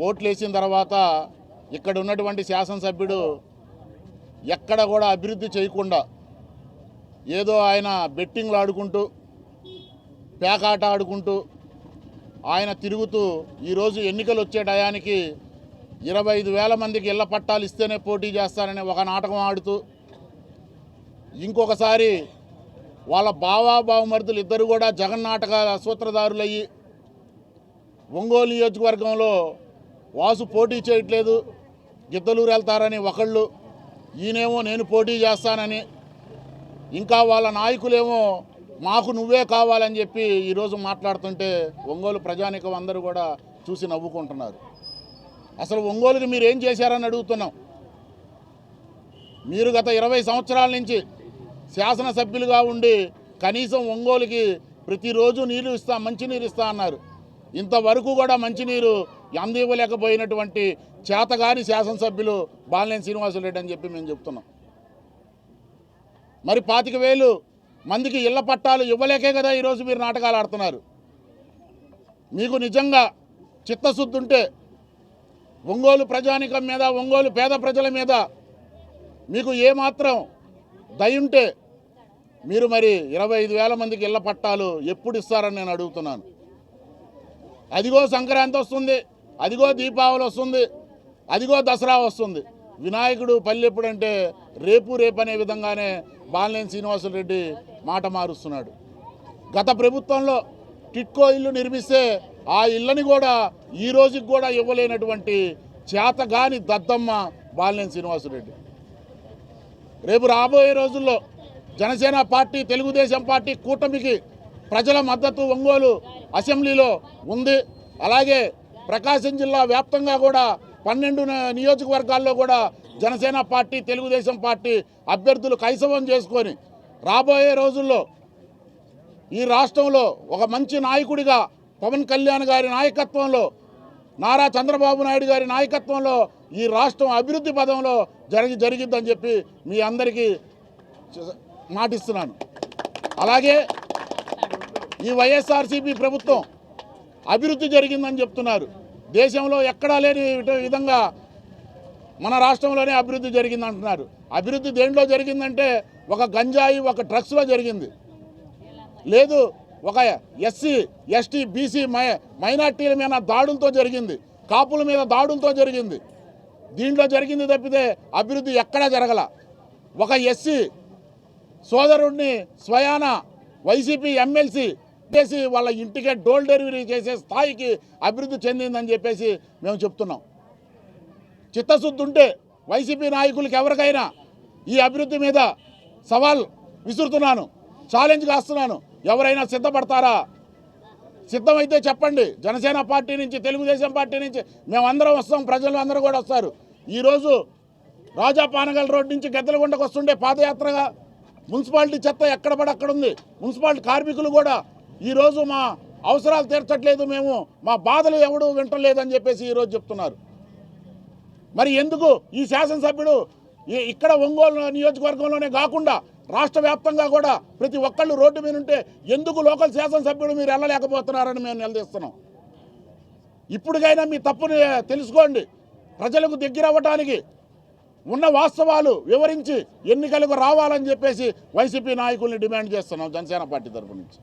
ఓట్లు వేసిన తర్వాత ఇక్కడ ఉన్నటువంటి శాసనసభ్యుడు ఎక్కడ కూడా అభివృద్ధి చేయకుండా ఏదో ఆయన బెట్టింగ్లు ఆడుకుంటూ పేకాట ఆడుకుంటూ ఆయన తిరుగుతూ ఈరోజు ఎన్నికలు వచ్చే టయానికి ఇరవై ఐదు వేల మందికి ఇళ్ళ పట్టాలు ఇస్తేనే పోటీ చేస్తానని ఒక నాటకం ఆడుతూ ఇంకొకసారి వాళ్ళ బావా బావమరుదులు ఇద్దరు కూడా జగన్ నాటకాల సూత్రధారులయ్యి ఒంగోలు నియోజకవర్గంలో వాసు పోటీ చేయట్లేదు. గిద్దలూరు వెళ్తారని ఒకళ్ళు ఈయనేమో నేను పోటీ చేస్తానని ఇంకా వాళ్ళ నాయకులేమో మాకు నువ్వే కావాలని చెప్పి ఈరోజు మాట్లాడుతుంటే ఒంగోలు ప్రజానికం అందరూ కూడా చూసి నవ్వుకుంటున్నారు. అసలు ఒంగోలుకి మీరు ఏం చేశారని అడుగుతున్నాం. మీరు గత ఇరవై సంవత్సరాల నుంచి శాసనసభ్యులుగా ఉండి కనీసం ఒంగోలుకి ప్రతిరోజు నీళ్ళు ఇస్తా మంచినీరు ఇస్తా అన్నారు. ఇంతవరకు కూడా మంచినీరు అందివ్వలేకపోయినటువంటి చేతగాని శాసనసభ్యులు బాలినేని శ్రీనివాసులు అని చెప్పి మేము చెప్తున్నాం. మరి పాతిక వేలు మందికి ఇళ్ళ పట్టాలు ఇవ్వలేకే కదా ఈరోజు మీరు నాటకాలు ఆడుతున్నారు. మీకు నిజంగా చిత్తశుద్ధి ఉంటే ఒంగోలు ప్రజానికం మీద ఒంగోలు పేద ప్రజల మీద మీకు ఏమాత్రం దయుంటే మీరు మరి ఇరవై ఐదు వేల మందికి ఇళ్ళ పట్టాలు ఎప్పుడు ఇస్తారని నేను అడుగుతున్నాను. అదిగో సంక్రాంతి వస్తుంది అదిగో దీపావళి వస్తుంది అదిగో దసరా వస్తుంది. వినాయకుడు పల్లె ఎప్పుడంటే రేపు రేపు అనే విధంగానే బాలినేని శ్రీనివాసులు రెడ్డి మాట మారుస్తున్నాడు. గత ప్రభుత్వంలో టిట్కో ఇల్లు నిర్మిస్తే ఆ ఇళ్ళని కూడా ఈ రోజుకి కూడా ఇవ్వలేనటువంటి చేతగాని దద్దమ్మ బాలినేని శ్రీనివాసరెడ్డి. రేపు రాబోయే రోజుల్లో జనసేన పార్టీ తెలుగుదేశం పార్టీ కూటమికి ప్రజల మద్దతు ఒంగోలు అసెంబ్లీలో ఉంది. అలాగే ప్రకాశం జిల్లా వ్యాప్తంగా కూడా పన్నెండు నియోజకవర్గాల్లో కూడా జనసేన పార్టీ తెలుగుదేశం పార్టీ అభ్యర్థులు కైసవం చేసుకొని రాబోయే రోజుల్లో ఈ రాష్ట్రంలో ఒక మంచి నాయకుడిగా పవన్ కళ్యాణ్ గారి నాయకత్వంలో నారా చంద్రబాబు నాయుడు గారి నాయకత్వంలో ఈ రాష్ట్రం అభివృద్ధి పదంలో జరిగి జరిగిద్దని చెప్పి మీ అందరికీ మాటిస్తున్నాను. అలాగే ఈ వైఎస్ఆర్సీపీ ప్రభుత్వం అభివృద్ధి జరిగిందని చెప్తున్నారు. దేశంలో ఎక్కడా లేని విధంగా మన రాష్ట్రంలోనే అభివృద్ధి జరిగింది అంటున్నారు అభివృద్ధి దేంట్లో జరిగిందంటే ఒక గంజాయి ఒక డ్రగ్స్లో జరిగింది. లేదు ఒక ఎస్సీ ఎస్టీ బీసీ మై మైనార్టీల మీద దాడులతో జరిగింది. కాపుల మీద దాడులతో జరిగింది. దీంట్లో జరిగింది తప్పితే అభివృద్ధి ఎక్కడా జరగల. ఒక ఎస్సీ సోదరుడిని స్వయాన వైసీపీ ఎమ్మెల్సీ చేసి వాళ్ళ ఇంటికే డోల్ డెలివరీ చేసే స్థాయికి అభివృద్ధి చెందిందని చెప్పేసి మేము చెప్తున్నాం. చిత్తశుద్ధి ఉంటే వైసీపీ నాయకులకి ఎవరికైనా ఈ అభివృద్ధి మీద సవాల్ విసురుతున్నాను ఛాలెంజ్ కాస్తున్నాను. ఎవరైనా సిద్ధపడతారా? సిద్ధమైతే చెప్పండి. జనసేన పార్టీ నుంచి తెలుగుదేశం పార్టీ నుంచి మేమందరం వస్తాం ప్రజలు అందరూ కూడా వస్తారు. ఈరోజు రాజా పానగల్ రోడ్ నుంచి గద్దెలగుండకు వస్తుండే పాదయాత్రగా మున్సిపాలిటీ చెత్త ఎక్కడ పడక్కడ అక్కడ ఉంది. మున్సిపాలిటీ కార్మికులు కూడా ఈరోజు మా అవసరాలు తీర్చట్లేదు మేము మా బాధలు ఎవడు వింటలేదని చెప్పేసి ఈరోజు చెప్తున్నారు. మరి ఎందుకు ఈ శాసనసభ్యుడు ఇక్కడ ఒంగోలు నియోజకవర్గంలోనే కాకుండా రాష్ట్ర వ్యాప్తంగా కూడా ప్రతి ఒక్కళ్ళు రోడ్డు మీద ఉంటే ఎందుకు లోకల్ శాసనసభ్యుడు మీరు వెళ్ళలేకపోతున్నారని మేము నిలదీస్తున్నాం. ఇప్పటికైనా మీ తప్పుని తెలుసుకోండి. ప్రజలకు దగ్గర అవ్వటానికి ఉన్న వాస్తవాలు వివరించి ఎన్నికలకు రావాలని చెప్పేసి వైసీపీ నాయకుల్ని డిమాండ్ చేస్తున్నాం జనసేన పార్టీ తరఫు నుంచి.